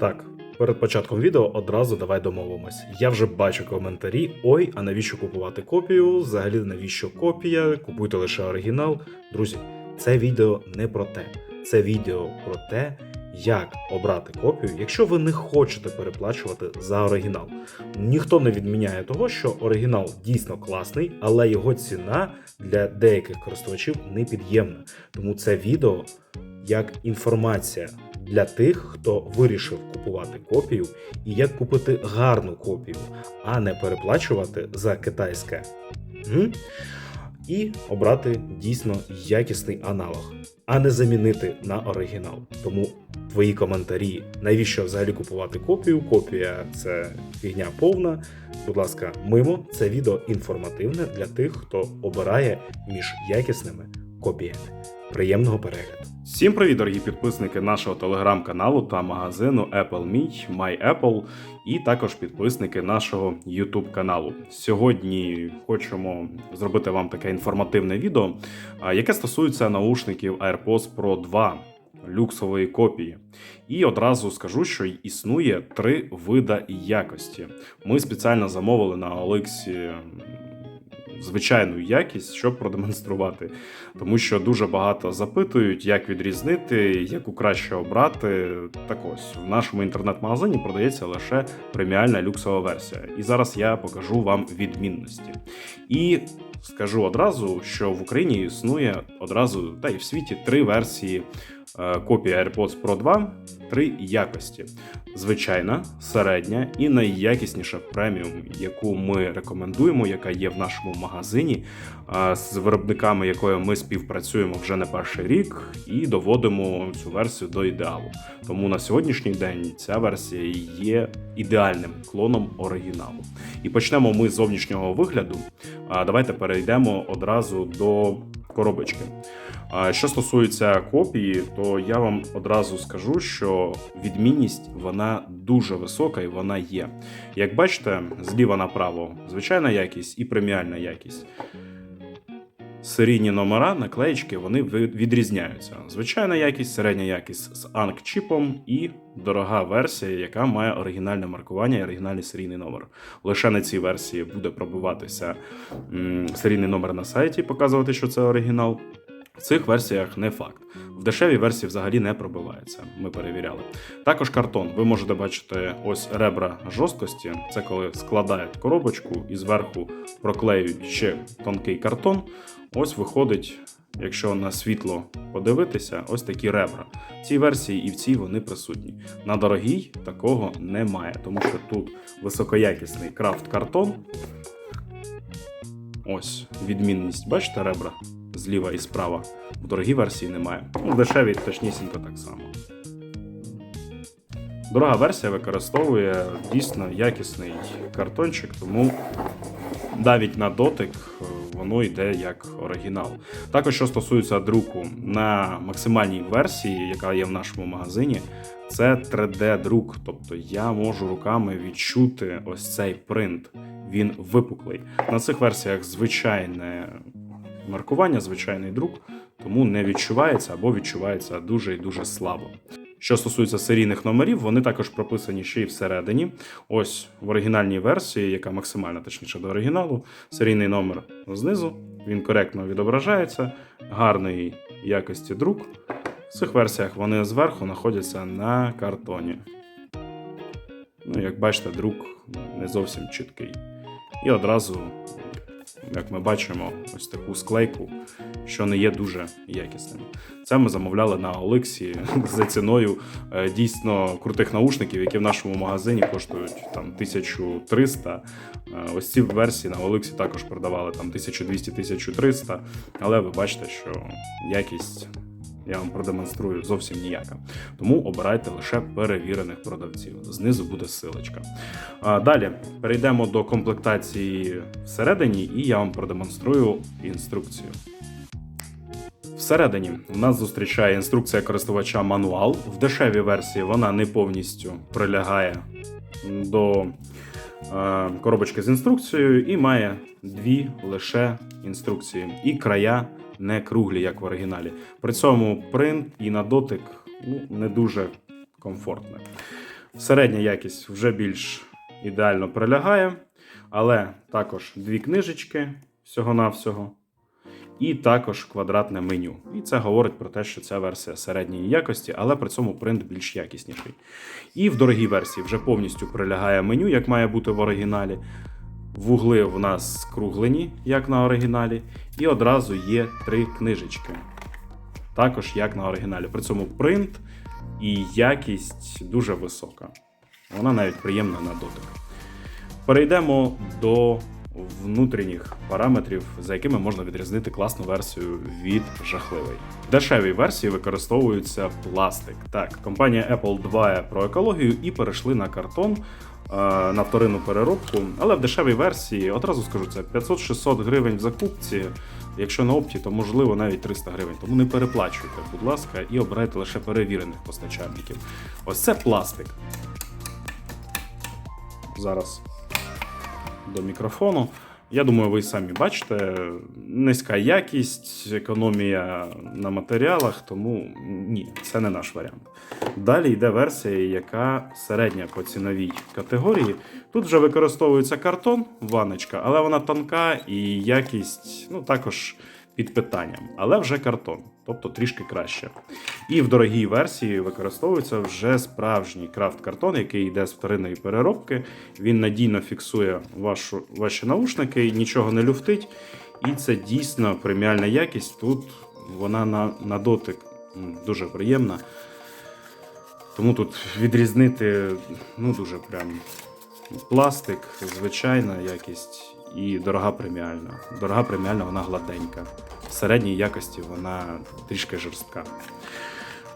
Так, перед початком відео одразу давай домовимось. Я вже бачу коментарі: ой, а навіщо купувати копію? Взагалі навіщо копія? Купуйте лише оригінал. Друзі, це відео не про те. Це відео про те, як обрати копію, якщо ви не хочете переплачувати за оригінал. Ніхто не відміняє того, що оригінал дійсно класний, але його ціна для деяких користувачів непід'ємна. Тому це відео як інформація для тих, хто вирішив купувати копію, і як купити гарну копію, а не переплачувати за китайське. І обрати дійсно якісний аналог, а не замінити на оригінал. Тому твої коментарі, навіщо взагалі купувати копію? Копія це фігня повна. Будь ласка, мимо це відео інформативне для тих, хто обирає між якісними копіями. Приємного перегляду! Всім привіт, дорогі підписники нашого телеграм-каналу та магазину Apple Me, My Apple, і також підписники нашого YouTube каналу. Сьогодні хочемо зробити вам таке інформативне відео, яке стосується наушників AirPods Pro 2 люксової копії. І одразу скажу, що існує три вида якості. Ми спеціально замовили на Олексі звичайну якість, щоб продемонструвати. Тому що дуже багато запитують, як відрізнити, яку краще обрати. Так ось в нашому інтернет-магазині продається лише преміальна люксова версія. І зараз я покажу вам відмінності. І скажу одразу, що в Україні існує одразу, та й в світі три версії е, копії AirPods Pro 2, три якості: звичайна, середня і найякісніша преміум, яку ми рекомендуємо, яка є в нашому магазині, з виробниками якої ми співпрацюємо вже не перший рік, і доводимо цю версію до ідеалу. Тому на сьогоднішній день ця версія є ідеальним клоном оригіналу. І почнемо ми з зовнішнього вигляду. А давайте перейдемо одразу до коробочки. А Що стосується копії, то я вам одразу скажу, що відмінність вона дуже висока і вона є. Як бачите, зліва направо звичайна якість і преміальна якість. Серійні номера, наклеїчки, вони відрізняються. Звичайна якість, середня якість з анк-чіпом і дорога версія, яка має оригінальне маркування і оригінальний серійний номер. Лише на цій версії буде пробиватися серійний номер на сайті, показувати, що це оригінал. В цих версіях не факт. В дешевій версії взагалі не пробивається. Ми перевіряли. Також картон. Ви можете бачити ось ребра жорсткості. Це коли складають коробочку і зверху проклеюють ще тонкий картон. Ось виходить, якщо на світло подивитися, ось такі ребра. В цій версії і в цій вони присутні. На дорогій такого немає, тому що тут високоякісний крафт картон. Ось відмінність. Бачите ребра? Зліва і справа. В дорогій версії немає. Ну, в дешевій точнісінько так само. Дорога версія використовує дійсно якісний картончик, тому навіть на дотик е, воно йде як оригінал. Також, що стосується друку, на максимальній версії, яка є в нашому магазині, це 3D-друк. Тобто я можу руками відчути ось цей принт. Він випуклий. На цих версіях звичайне маркування, звичайний друк, тому не відчувається або відчувається дуже і дуже слабо. Що стосується серійних номерів, вони також прописані ще й всередині. Ось в оригінальній версії, яка максимальна точніше до оригіналу, серійний номер знизу, він коректно відображається, гарної якості друк. В цих версіях вони зверху знаходяться на картоні. Ну, як бачите, друк не зовсім чіткий. І одразу, як ми бачимо, ось таку склейку, що не є дуже якісним. Це ми замовляли на Олексі за ціною е, дійсно крутих наушників, які в нашому магазині коштують там 1300. Е, Ось ці версії на Олексі також продавали там 1200-1300. Але ви бачите, що якість. Я вам продемонструю зовсім ніяка. Тому обирайте лише перевірених продавців. Знизу буде силочка. Далі перейдемо до комплектації всередині, і я вам продемонструю інструкцію. Всередині в нас зустрічає інструкція користувача мануал. В дешевій версії вона не повністю прилягає до е, коробочки з інструкцією і має дві лише інструкції. І края не круглі, як в оригіналі. При цьому принт і на дотик ну, не дуже комфортне. Середня якість вже більш ідеально прилягає, але також дві книжечки всього-навсього. І також квадратне меню. І це говорить про те, що ця версія середньої якості, але при цьому принт більш якісніший. І в дорогій версії вже повністю прилягає меню, як має бути в оригіналі. Вугли в нас скруглені, як на оригіналі, і одразу є три книжечки. Також як на оригіналі. При цьому принт і якість дуже висока. Вона навіть приємна на дотик. Перейдемо до внутрішніх параметрів, за якими можна відрізнити класну версію від жахливої. В дешевій версії використовується пластик. Так, компанія Apple дбає про екологію і перейшли на картон. е, На вторинну переробку, але в дешевій версії одразу скажу це 500-600 гривень в закупці. Якщо на опті, то можливо навіть 300 гривень. Тому не переплачуйте, будь ласка, і обирайте лише перевірених постачальників. Ось це пластик. Зараз до мікрофону. Я думаю, ви самі бачите, низька якість, економія на матеріалах, тому ні, це не наш варіант. Далі йде версія, яка середня по ціновій категорії. Тут вже використовується картон, ваночка, але вона тонка і якість ну, також під питанням, але вже картон, тобто трішки краще. І в дорогій версії використовується вже справжній крафт-картон, який йде з вторинної переробки. Він надійно фіксує вашу, ваші наушники, нічого не люфтить. І це дійсно преміальна якість. Тут вона на, на дотик дуже приємна. Тому тут відрізнити ну, дуже прям пластик, звичайна якість і дорога преміальна. Дорога преміальна, вона гладенька. В середній якості вона трішки жорстка.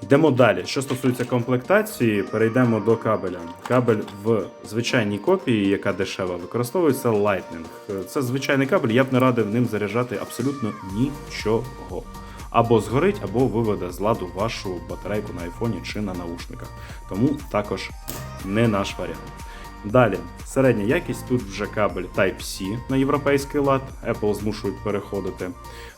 Йдемо далі. Що стосується комплектації, перейдемо до кабеля. Кабель в звичайній копії, яка дешева, використовується Lightning. Це звичайний кабель, я б не радив ним заряджати абсолютно нічого. Або згорить, або виведе з ладу вашу батарейку на айфоні чи на наушниках. Тому також не наш варіант. Далі, середня якість, тут вже кабель Type-C на європейський лад, Apple змушують переходити.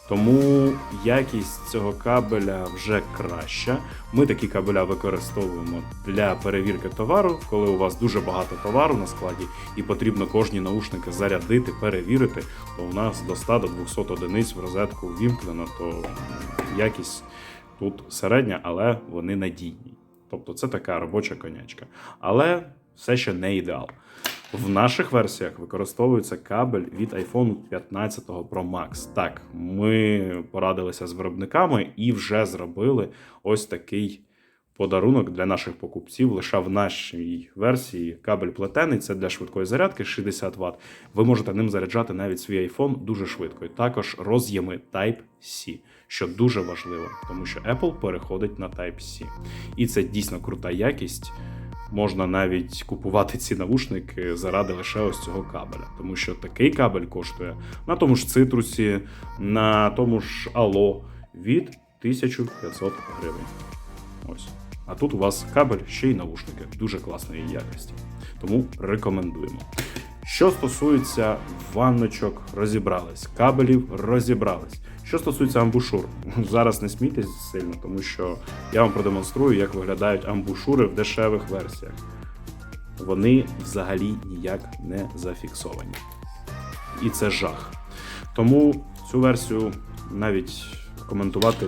Тому якість цього кабеля вже краща. Ми такі кабеля використовуємо для перевірки товару, коли у вас дуже багато товару на складі і потрібно кожні наушники зарядити, перевірити, то у нас до 100 до 200 одиниць в розетку ввімкнено, то якість тут середня, але вони надійні. Тобто це така робоча конячка. Але все ще не ідеал. В наших версіях використовується кабель від iPhone 15 Pro Max. Так, ми порадилися з виробниками і вже зробили ось такий подарунок для наших покупців. Лише в нашій версії кабель плетений, це для швидкої зарядки 60 Вт. Ви можете ним заряджати навіть свій iPhone дуже швидко. І також роз'єми Type-C, що дуже важливо, тому що Apple переходить на Type-C. І це дійсно крута якість можна навіть купувати ці навушники заради лише ось цього кабеля. Тому що такий кабель коштує на тому ж цитрусі, на тому ж Ало від 1500 гривень. Ось. А тут у вас кабель, ще й наушники дуже класної якості. Тому рекомендуємо. Що стосується ванночок, розібрались, кабелів розібрались. Що стосується амбушур, зараз не смійтесь сильно, тому що я вам продемонструю, як виглядають амбушури в дешевих версіях. Вони взагалі ніяк не зафіксовані. І це жах. Тому цю версію навіть коментувати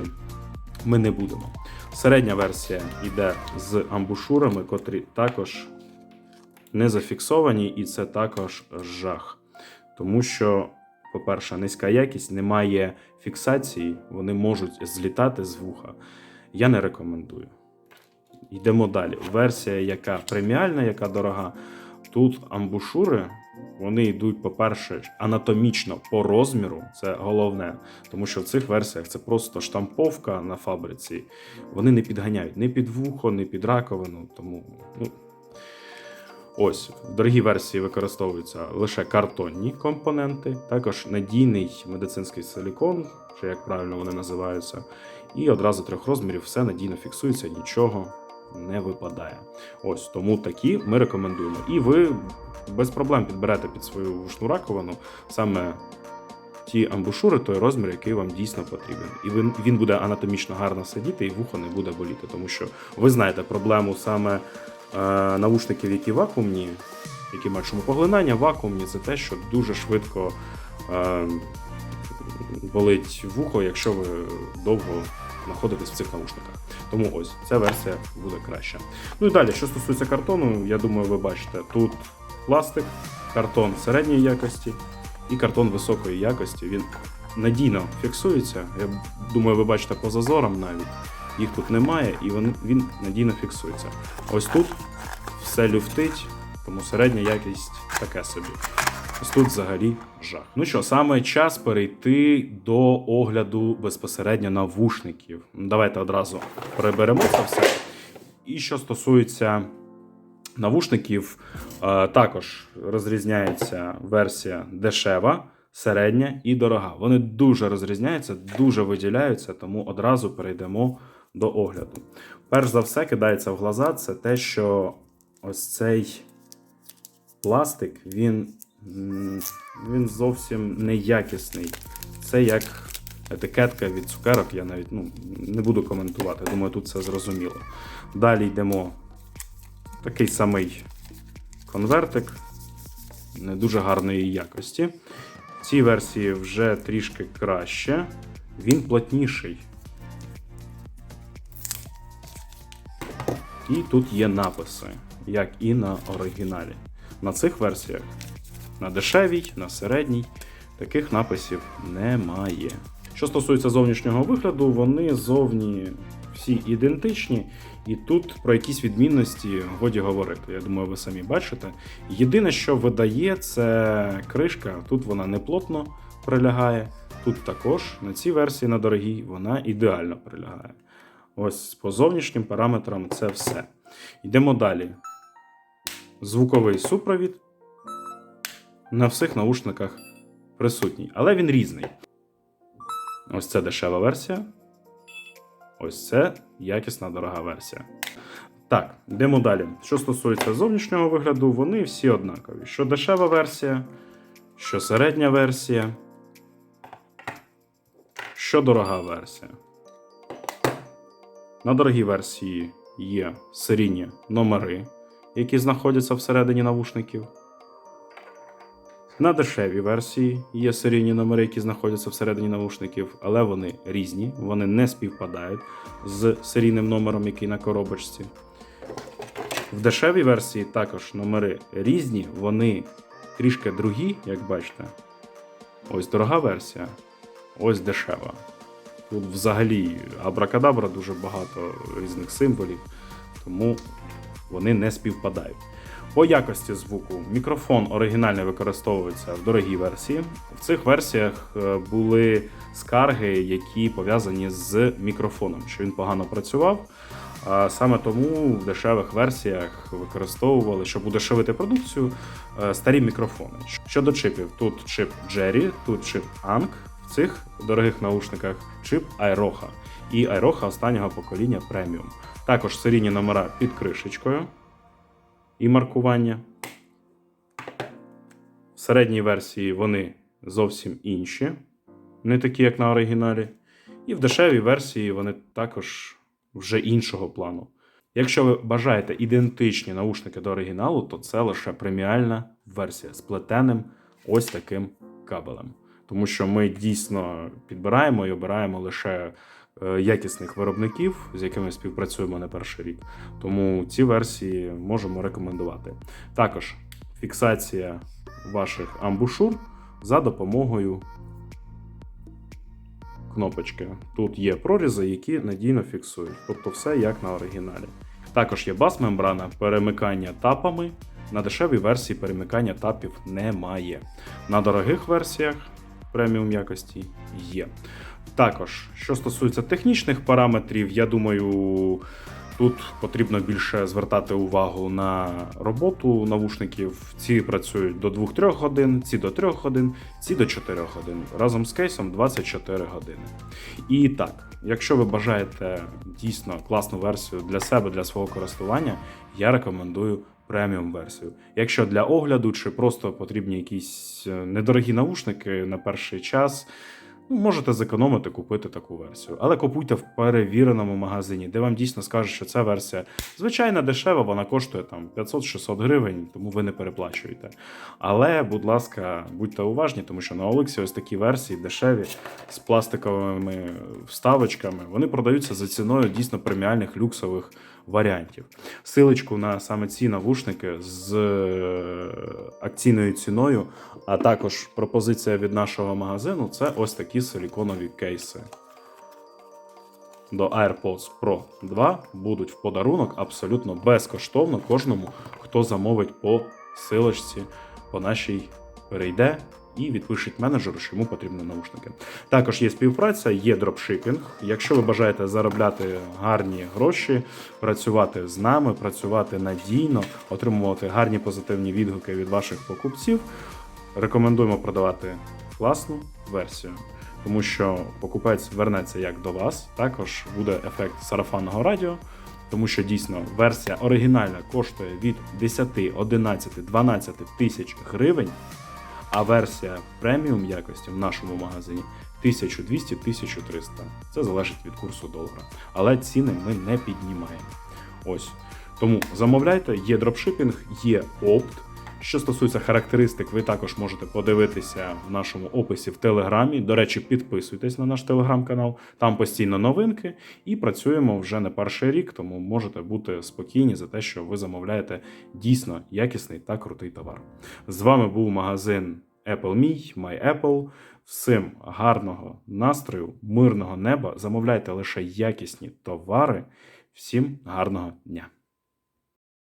ми не будемо. Середня версія йде з амбушурами, котрі також не зафіксовані, і це також жах. Тому що, по-перше, низька якість, немає фіксації, вони можуть злітати з вуха. Я не рекомендую. Йдемо далі. Версія, яка преміальна, яка дорога. Тут амбушури, вони йдуть, по-перше, анатомічно по розміру, це головне. Тому що в цих версіях це просто штамповка на фабриці. Вони не підганяють ні під вухо, ні під раковину. Тому ну, Ось в дорогій версії використовуються лише картонні компоненти, також надійний медицинський силікон, чи як правильно вони називаються, і одразу трьох розмірів все надійно фіксується, нічого не випадає. Ось тому такі ми рекомендуємо. І ви без проблем підберете під свою вушну раковину саме ті амбушури, той розмір, який вам дійсно потрібен. І він буде анатомічно гарно сидіти, і вухо не буде боліти, тому що ви знаєте проблему саме е, навушників, які вакуумні, які мають шумопоглинання, вакуумні, це те, що дуже швидко е, болить вухо, якщо ви довго знаходитесь в цих навушниках. Тому ось ця версія буде краща. Ну і далі, що стосується картону, я думаю, ви бачите, тут пластик, картон середньої якості і картон високої якості. Він надійно фіксується. Я думаю, ви бачите по зазорам навіть. Їх тут немає, і він, він надійно фіксується. Ось тут все люфтить, тому середня якість таке собі. Ось тут взагалі жах. Ну що, саме час перейти до огляду безпосередньо навушників. Давайте одразу переберемо це все. І що стосується навушників, е, також розрізняється версія дешева, середня і дорога. Вони дуже розрізняються, дуже виділяються, тому одразу перейдемо до огляду. Перш за все, кидається в глаза, це те, що ось цей пластик, він, він зовсім неякісний. Це як етикетка від цукерок, я навіть ну, не буду коментувати. Думаю, тут все зрозуміло. Далі йдемо такий самий конвертик, не дуже гарної якості. В цій версії вже трішки краще. Він плотніший. І тут є написи, як і на оригіналі. На цих версіях, на дешевій, на середній, таких написів немає. Що стосується зовнішнього вигляду, вони зовні всі ідентичні, і тут про якісь відмінності годі говорити. Я думаю, ви самі бачите. Єдине, що видає, це кришка. Тут вона не плотно прилягає. Тут також на цій версії на дорогій вона ідеально прилягає. Ось по зовнішнім параметрам це все. Йдемо далі. Звуковий супровід на всіх наушниках присутній, але він різний. Ось це дешева версія. Ось це якісна дорога версія. Так, йдемо далі. Що стосується зовнішнього вигляду, вони всі однакові. Що дешева версія, що середня версія, що дорога версія. На дорогій версії є серійні номери, які знаходяться всередині навушників. На дешевій версії є серійні номери, які знаходяться всередині навушників, але вони різні, вони не співпадають з серійним номером, який на коробочці. В дешевій версії також номери різні, вони трішки другі, як бачите. Ось дорога версія, ось дешева. Тут взагалі абракадабра дуже багато різних символів, тому вони не співпадають. По якості звуку мікрофон оригінальний використовується в дорогій версії. В цих версіях е, були скарги, які пов'язані з мікрофоном, що він погано працював. Саме тому в дешевих версіях використовували, щоб удешевити продукцію, е, старі мікрофони. Щодо чипів, тут чип Jerry, тут чип Ank, цих дорогих наушниках чип Айроха і Айроха останнього покоління преміум. Також серійні номера під кришечкою і маркування. В середній версії вони зовсім інші, не такі, як на оригіналі. І в дешевій версії вони також вже іншого плану. Якщо ви бажаєте ідентичні наушники до оригіналу, то це лише преміальна версія з плетеним ось таким кабелем. Тому що ми дійсно підбираємо і обираємо лише е, якісних виробників, з якими співпрацюємо не перший рік. Тому ці версії можемо рекомендувати. Також фіксація ваших амбушур за допомогою кнопочки. Тут є прорізи, які надійно фіксують, тобто все як на оригіналі. Також є бас-мембрана, перемикання тапами. На дешевій версії перемикання тапів немає. На дорогих версіях преміум якості є. Також, що стосується технічних параметрів, я думаю, тут потрібно більше звертати увагу на роботу навушників. Ці працюють до 2-3 годин, ці до 3 годин, ці до 4 годин. Разом з кейсом 24 години. І так, якщо ви бажаєте дійсно класну версію для себе, для свого користування, я рекомендую преміум версію. Якщо для огляду чи просто потрібні якісь е, недорогі наушники на перший час, Ну, можете зекономити, купити таку версію. Але купуйте в перевіреному магазині, де вам дійсно скажуть, що ця версія звичайно дешева, вона коштує там 500-600 гривень, тому ви не переплачуєте. Але, будь ласка, будьте уважні, тому що на Олексі ось такі версії дешеві з пластиковими вставочками. Вони продаються за ціною дійсно преміальних люксових варіантів. Силочку на саме ці навушники з е, акційною ціною, а також пропозиція від нашого магазину це ось такі силіконові кейси. До AirPods Pro 2 будуть в подарунок абсолютно безкоштовно кожному, хто замовить по силочці по нашій перейде і відпишіть менеджеру, що йому потрібні наушники. Також є співпраця, є дропшипінг. Якщо ви бажаєте заробляти гарні гроші, працювати з нами, працювати надійно, отримувати гарні позитивні відгуки від ваших покупців, рекомендуємо продавати класну версію. Тому що покупець вернеться як до вас, також буде ефект сарафанного радіо, тому що дійсно версія оригінальна коштує від 10, 11, 12 тисяч гривень, а версія преміум якості в нашому магазині 1200-1300. Це залежить від курсу долара. Але ціни ми не піднімаємо. Ось. Тому замовляйте, є дропшипінг, є опт. Що стосується характеристик, ви також можете подивитися в нашому описі в Телеграмі. До речі, підписуйтесь на наш телеграм-канал, там постійно новинки, і працюємо вже не перший рік, тому можете бути спокійні за те, що ви замовляєте дійсно якісний та крутий товар. З вами був магазин Apple Me, My Всім гарного настрою, мирного неба. Замовляйте лише якісні товари. Всім гарного дня!